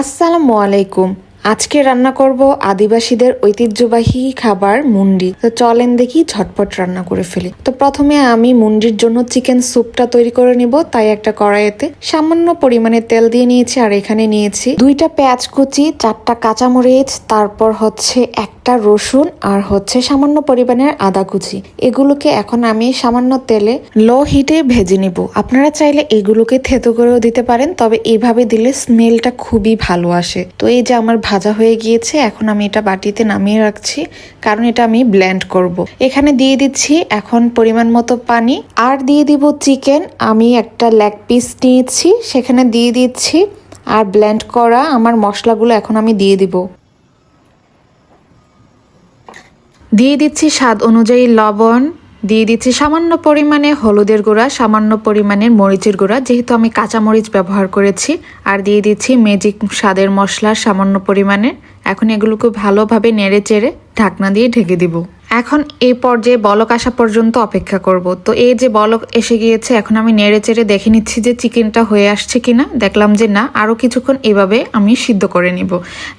আসসালামু আলাইকুম। আজকে রান্না করব আদিবাসীদের ঐতিহ্যবাহী খাবার মুন্ডি। তো চলেন দেখি ঝটপট রান্না করে ফেলি। তো প্রথমে আমি মুন্ডির জন্য চিকেন স্যুপটা তৈরি করে নিব, তাই একটা কড়াইতে। সামান্য পরিমাণে তেল দিয়ে নিয়েছি আর এখানে নিয়েছি দুইটা পেঁয়াজ কুচি, চারটা কাঁচামরিচ, তারপর হচ্ছে একটা রসুন আর হচ্ছে সামান্য পরিমাণের আদা কুচি। এগুলোকে এখন আমি সামান্য তেলে লো হিটে ভেজে নিব। আপনারা চাইলে এগুলোকে থেতো করেও দিতে পারেন, তবে এইভাবে দিলে স্মেলটা খুবই ভালো আসে। তো এই যে আমার ভাজা হয়ে গিয়েছে, এখন আমি এটা বাটিতে নামিয়ে রাখছি, কারণ এটা আমি ব্ল্যান্ড করব। এখানে দিয়ে দিচ্ছি এখন পরিমাণ মতো পানি, আর দিয়ে দিব চিকেন। আমি একটা লেগ পিস নিয়েছি, সেখানে দিয়ে দিচ্ছি, আর ব্ল্যান্ড করা আমার মশলাগুলো এখন আমি দিয়ে দিব। দিয়ে দিচ্ছি স্বাদ অনুযায়ী লবণ, দিয়ে দিচ্ছি সামান্য পরিমাণে হলুদের গুঁড়া, সামান্য পরিমাণের মরিচের গুঁড়া, যেহেতু আমি কাঁচা মরিচ ব্যবহার করেছি, আর দিয়ে দিচ্ছি ম্যাজিক স্বাদের মশলা সামান্য পরিমাণে। এখন এগুলোকে ভালোভাবে নেড়ে চেড়ে ঢাকনা দিয়ে ঢেকে দিব। এখন এই পর্যায়ে বলক আসা পর্যন্ত অপেক্ষা করব। তো এই যে বলক এসে গিয়েছে, এখন আমি নেড়ে চেড়ে দেখে নিচ্ছি যে চিকেনটা হয়ে আসছে কিনা। দেখলাম যে না আরও কিছুক্ষণ এভাবে আমি সিদ্ধ করে নিব।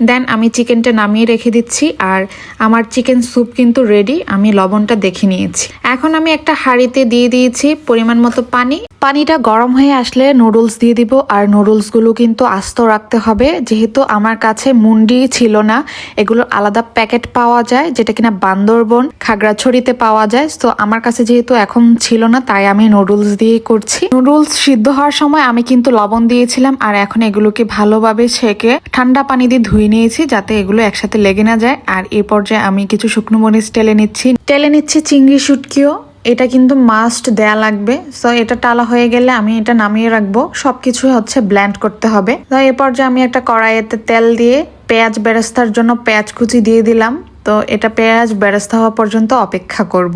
দেন আমি চিকেনটা নামিয়ে রেখে দিচ্ছি আর আমার চিকেন স্যুপ কিন্তু রেডি, আমি লবণটা দেখে নিয়েছি। এখন আমি একটা হাঁড়িতে দিয়ে দিয়েছি পরিমাণ মতো পানি। পানিটা গরম হয়ে আসলে নুডলস দিয়ে দিব আর নুডলসগুলো কিন্তু আস্ত রাখতে হবে। যেহেতু আমার কাছে মুন্ডি ছিল না এগুলো আলাদা প্যাকেট পাওয়া যায়, যেটা কিনা বান্দরবন খাগড়াছড়িতে পাওয়া যায়। তো আমার কাছে যেহেতু এখন ছিল না, তাই আমি নুডলস দিয়ে করছি। নুডলস সিদ্ধ হওয়ার সময় আমি কিন্তু লবণ দিয়েছিলাম আর এখন এগুলোকে ভালোভাবে ছেঁকে ঠান্ডা পানি দিয়ে ধুয়ে নিয়েছি যাতে এগুলো একসাথে লেগে না যায়। আর এই পর্যায়ে আমি কিছু শুকনো মরিচ টেলে নিচ্ছি। টেলে নিচ্ছি চিংড়ি শুটকিও। এটা কিন্তু মাস্ট দেয়া লাগবে। সো এটা টালা হয়ে গেলে আমি এটা নামিয়ে রাখব। সবকিছু হচ্ছে ব্ল্যান্ড করতে হবে। তো এ পর্যায়ে আমি একটা কড়াইয়েতে তেল দিয়ে পেঁয়াজ বেরেস্তার জন্য পেঁয়াজ কুচি দিয়ে দিলাম। তো এটা পেঁয়াজ বেরেস্তা হওয়া পর্যন্ত অপেক্ষা করব।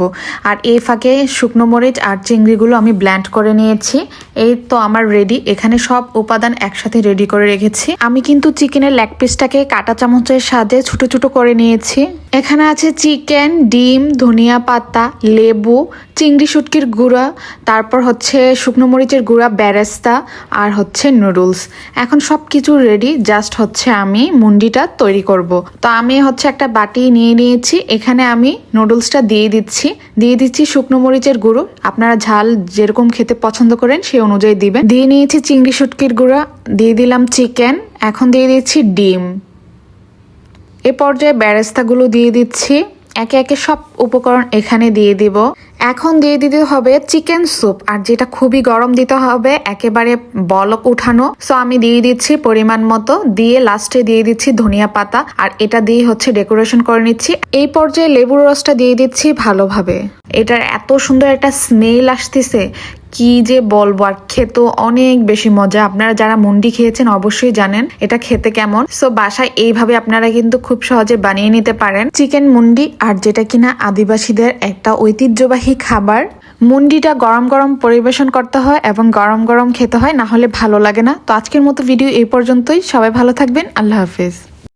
আর এই ফাঁকে শুকনো মরিচ আর চিংড়িগুলো আমি ব্ল্যান্ড করে নিয়েছি। এই তো আমার রেডি এখানে সব উপাদান একসাথে রেডি করে রেখেছি। আমি কিন্তু চিকেনের লেগ পিসটাকে কাটা চামচের সাথে ছোট ছোটো করে নিয়েছি। এখানে আছে চিকেন, ডিম, ধনিয়া পাতা, লেবু, চিংড়ি শুটকির গুঁড়া, তারপর হচ্ছে শুকনো মরিচের গুঁড়া বেরেস্তা আর হচ্ছে নুডলস এখন সব কিছু রেডি জাস্ট হচ্ছে আমি মুন্ডিটা তৈরি করব। তো আমি হচ্ছে একটা বাটি নিয়ে নিয়েছি। এখানে আমি নুডলসটা দিয়ে দিচ্ছি। দিয়ে দিচ্ছি শুকনো মরিচের গুঁড়ো। আপনারা ঝাল যেরকম খেতে পছন্দ করেন সে অনুযায়ী দিবেন। দিয়ে নিয়েছি চিংড়ি শুটকির গুঁড়া। দিয়ে দিলাম চিকেন। এখন দিয়ে দিচ্ছি ডিম। এ পর্যায়ে ব্যারেস্তাগুলো দিয়ে দিচ্ছি। একে একে সব উপকরণ এখানে দিয়ে দিব। এখন দিয়ে দিতে হবে চিকেন স্যুপ। আর যেটা খুবই গরম দিতে হবে, একেবারে বলক উঠানো। সো আমি দিয়ে দিচ্ছি পরিমাণ মতো। দিয়ে লাস্টে দিয়ে দিচ্ছি ধনিয়া পাতা। আর এটা দিয়ে হচ্ছে ডেকোরেশন করে নিচ্ছি। এই পর্যায়ে লেবুর রসটা দিয়ে দিচ্ছি ভালোভাবে। এটার এত সুন্দর একটা স্মেল আসতেছে কি যে বলব, আর খেতেও অনেক বেশি মজা। আপনারা যারা মুন্ডি খেয়েছেন, অবশ্যই জানেন এটা খেতে কেমন। সো বাসায় এইভাবে আপনারা কিন্তু খুব সহজে বানিয়ে নিতে পারেন। চিকেন মুন্ডি আর যেটা কিনা আদিবাসীদের একটা ঐতিহ্যবাহী খাবার। মুন্ডিটা গরম গরম পরিবেশন করতে হয় এবং গরম গরম খেতে হয়, না হলে ভালো লাগে না। তো আজকের মতো ভিডিও এই পর্যন্তই। সবাই ভালো থাকবেন। আল্লাহ হাফিজ।